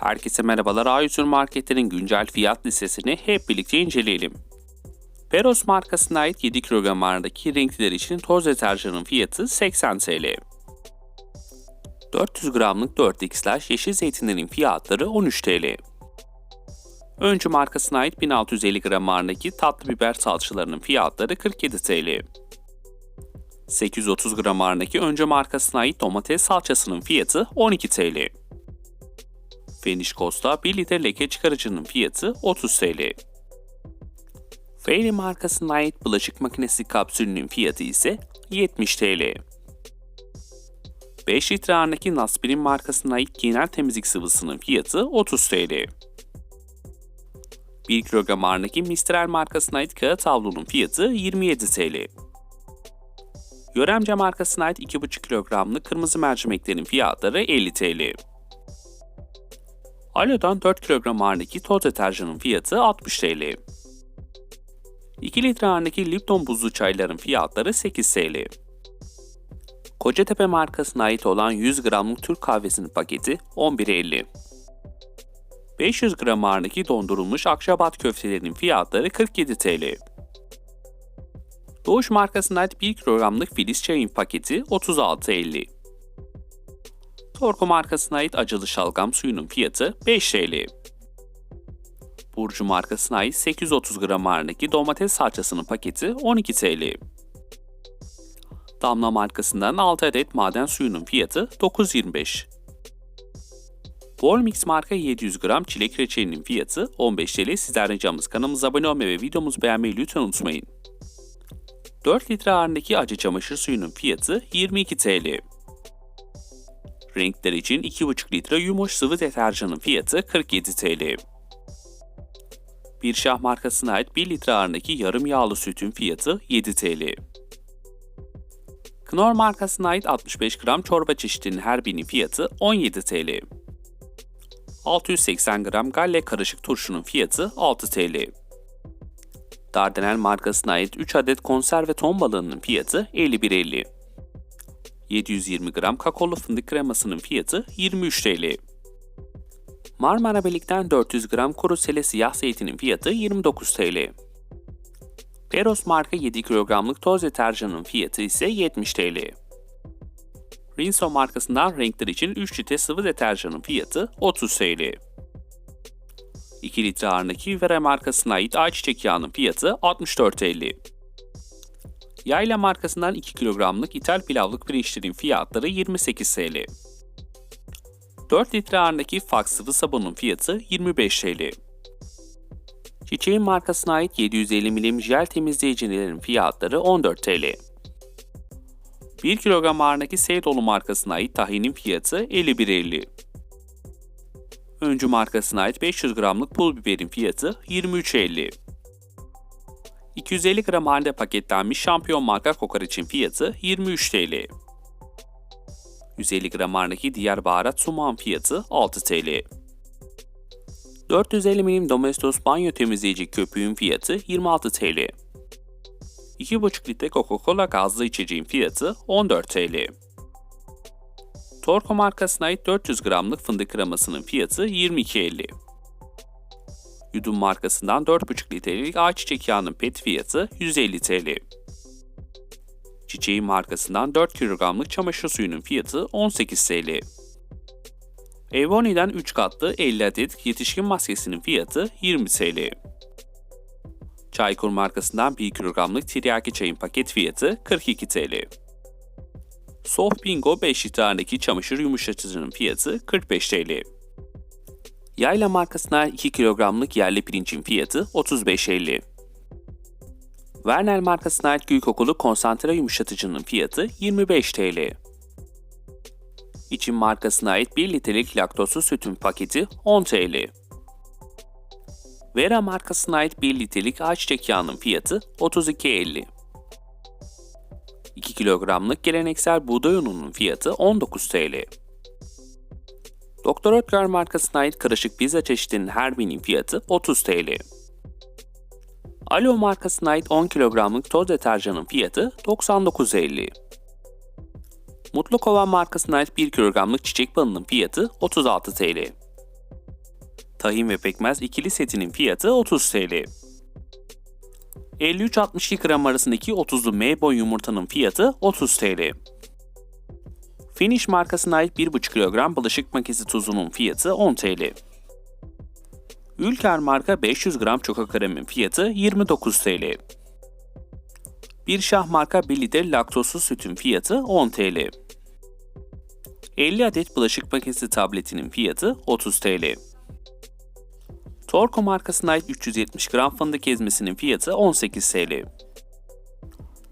Herkese merhabalar. A100 marketlerin güncel fiyat listesini hep birlikte inceleyelim. Peros markasına ait 7 kilogram ağırlığındaki renkliler için toz deterjanın fiyatı 80 TL. 400 gramlık 4x'ler yeşil zeytinlerin fiyatları 13 TL. Öncü markasına ait 1650 gram ağırlığındaki tatlı biber salçalarının fiyatları 47 TL. 830 gram ağırlığındaki Öncü markasına ait domates salçasının fiyatı 12 TL. Finish Costa 1 litre leke çıkarıcının fiyatı 30 TL. Fairy markasına ait bulaşık makinesi kapsülünün fiyatı ise 70 TL. 5 litre ağırlığındaki Naspirin markasına ait genel temizlik sıvısının fiyatı 30 TL. 1 kilogram ağırlığındaki Mistral markasına ait kağıt havlunun fiyatı 27 TL. Yöremce markasına ait 2,5 kilogramlık kırmızı mercimeklerin fiyatları 50 TL. Alo'dan 4 kilogram ağırlığındaki toz deterjanın fiyatı 60 TL. 2 litre ağırlığındaki Lipton buzlu çayların fiyatları 8 TL. Kocatepe markasına ait olan 100 gramlık Türk kahvesinin paketi 11.50. 500 gram ağırlığındaki dondurulmuş akşabat köftelerinin fiyatları 47 TL. Doğuş markasına ait 1 kilogramlık Filiz çayın paketi 36.50. Torku markasına ait acılı şalgam suyunun fiyatı 5 TL. Burcu markasına ait 830 gram ağırlığındaki domates salçasının paketi 12 TL. Damla markasından 6 adet maden suyunun fiyatı 9.25. Volmix marka 700 gram çilek reçelinin fiyatı 15 TL. Sizden ricamız kanalımıza abone olmayı ve videomuzu beğenmeyi lütfen unutmayın. 4 litre ağırlığındaki acı çamaşır suyunun fiyatı 22 TL. Renkler için 2,5 litre yumuş sıvı deterjanın fiyatı 47 TL. Bir şah markasına ait 1 litre ağırlığındaki yarım yağlı sütün fiyatı 7 TL. Knorr markasına ait 65 gram çorba çeşidinin her birinin fiyatı 17 TL. 680 gram galle karışık turşunun fiyatı 6 TL. Dardanel markasına ait 3 adet konserve ton balığının fiyatı 51.50. 720 gram kakaolu fındık kremasının fiyatı 23 TL. Marmara Belik'ten 400 gram kuru sele siyah zeytinin fiyatı 29 TL. Peros marka 7 kilogramlık toz deterjanın fiyatı ise 70 TL. Rinso markasından renkler için 3 litre sıvı deterjanın fiyatı 30 TL. 2 litre ağırlığındaki Vera markasına ait ayçiçek yağının fiyatı 64 TL. Yayla markasından 2 kilogramlık ithal pilavlık pirinçlerin fiyatları 28 TL. 4 litre ağırlığındaki Fox sıvı sabunun fiyatı 25 TL. Çiçeğin markasına ait 750 milim jel temizleyicilerin fiyatları 14 TL. 1 kilogram ağırlığındaki Seydoğlu markasına ait tahinin fiyatı 51.50. Öncü markasına ait 500 gramlık pul biberin fiyatı 23.50. 250 gram halinde paketlenmiş şampiyon marka kokoreçin fiyatı 23 TL. 150 gram ağırlığındaki diğer baharat sumağın fiyatı 6 TL. 450 milim Domestos banyo temizleyici köpüğün fiyatı 26 TL. 2,5 litre Coca-Cola gazlı içeceğin fiyatı 14 TL. Torco markasına ait 400 gramlık fındık kremasının fiyatı 22.50. Yudum markasından 4,5 litrelik ayçiçek yağının pet fiyatı 150 TL. Çiçeğin markasından 4 kilogramlık çamaşır suyunun fiyatı 18 TL. Evoni'den 3 katlı 50 adet yetişkin maskesinin fiyatı 20 TL. Çaykur markasından 1 kilogramlık tiryaki çayın paket fiyatı 42 TL. Soft Bingo 5 litrendeki çamaşır yumuşatıcının fiyatı 45 TL. Yayla markasına 2 kilogramlık yerli pirincin fiyatı 35.50. Vernel markasına ait gül kokulu konsantre yumuşatıcının fiyatı 25 TL. İçin markasına ait 1 litrelik laktozsuz sütün paketi 10 TL. Vera markasına ait 1 litrelik ayçiçek yağının fiyatı 32.50. 2 kilogramlık geleneksel buğday ununun fiyatı 19 TL. Doktor Oetker markasına ait karışık pizza çeşidinin her birinin fiyatı 30 TL. Alo markasına ait 10 kilogramlık toz deterjanın fiyatı 99.50. Mutlu Kovan markasına ait 1 kilogramlık çiçek balının fiyatı 36 TL. Tahin ve pekmez ikili setinin fiyatı 30 TL. 53-62 gram arasındaki 30'lu M boy yumurtanın fiyatı 30 TL. Finish markasına ait 1,5 kilogram bulaşık makinesi tuzunun fiyatı 10 TL. Ülker marka 500 gram çoka kremin fiyatı 29 TL. Bir şah marka 1 litre laktozsuz sütün fiyatı 10 TL. 50 adet bulaşık makinesi tabletinin fiyatı 30 TL. Torco markasına ait 370 gram fındık ezmesinin fiyatı 18 TL.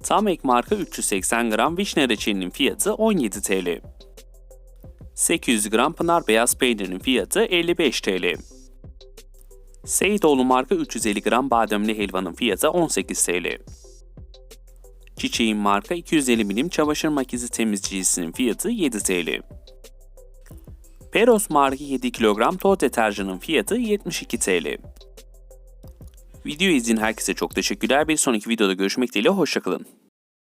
Tam ek marka 380 gram vişne reçelinin fiyatı 17 TL. 800 gram pınar beyaz peynirin fiyatı 55 TL. Seyidoğlu marka 350 gram bademli helvanın fiyatı 18 TL. Çiçeğin marka 250 milim çamaşır makinesi temizleyicisinin fiyatı 7 TL. Peros marka 7 kilogram toz deterjanın fiyatı 72 TL. Video izleyen herkese çok teşekkürler. Bir sonraki videoda görüşmek dileğiyle hoşçakalın.